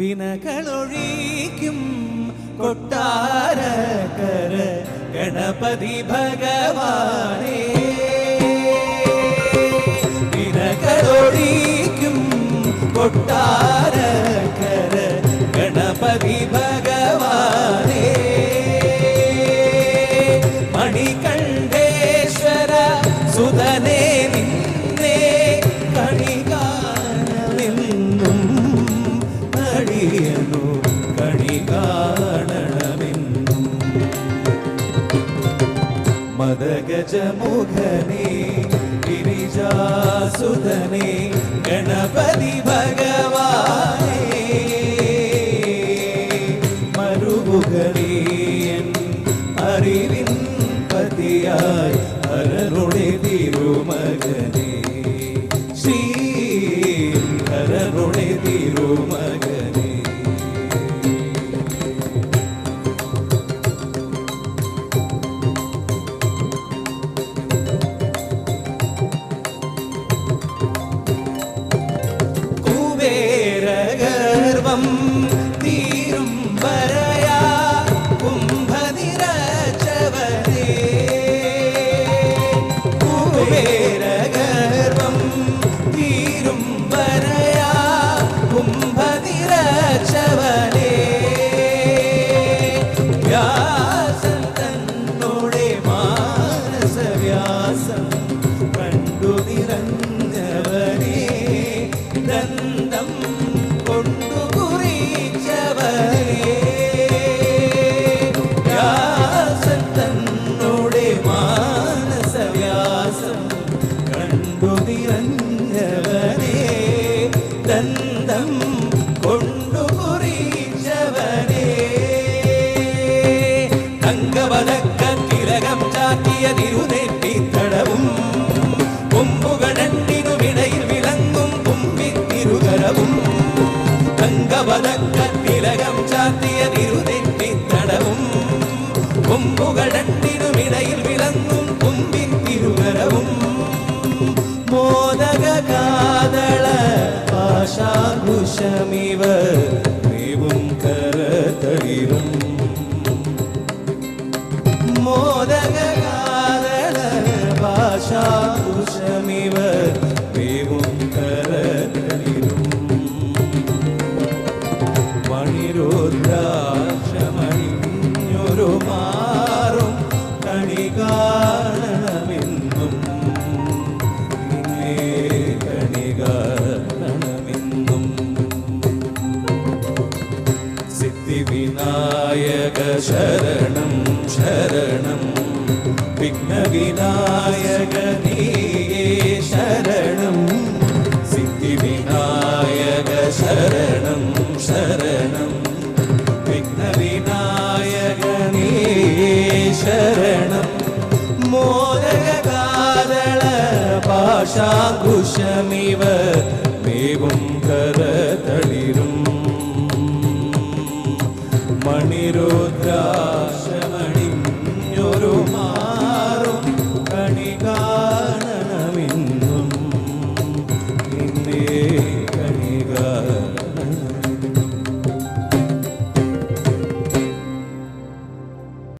വിനകളൊഴിക്കും കൊട്ടാരക്കര ഗണപതി ഭഗവാനേ. വിനകളൊഴിക്കും കൊട്ടാരക്കര മദഗജമുഖനേ ഗിരിജാസുതനേ ഗണപതി ഭഗവാനേ. മരുമുഖനീയൻ അറിവിൻ പതിയായി അരളുടെ തിരുമകനേ. നിറഞ്ഞവനേ ദന്തം കൊണ്ടു കുറിച്ചവനേ വ്യാസൻ തന്നോടെ കണ്ടു നിറഞ്ഞവനേ. ദന്തം മണിരുദ്രാക്ഷമണിഞ്ഞൊരു മാറും സിദ്ധിവിനായക ശരണം ശരണം. വിഘ്നവിനായക നീയേ ശരണം. സിദ്ധിവിനായക ശരണം. ഭാഷാഘുഷമിവ ദേവും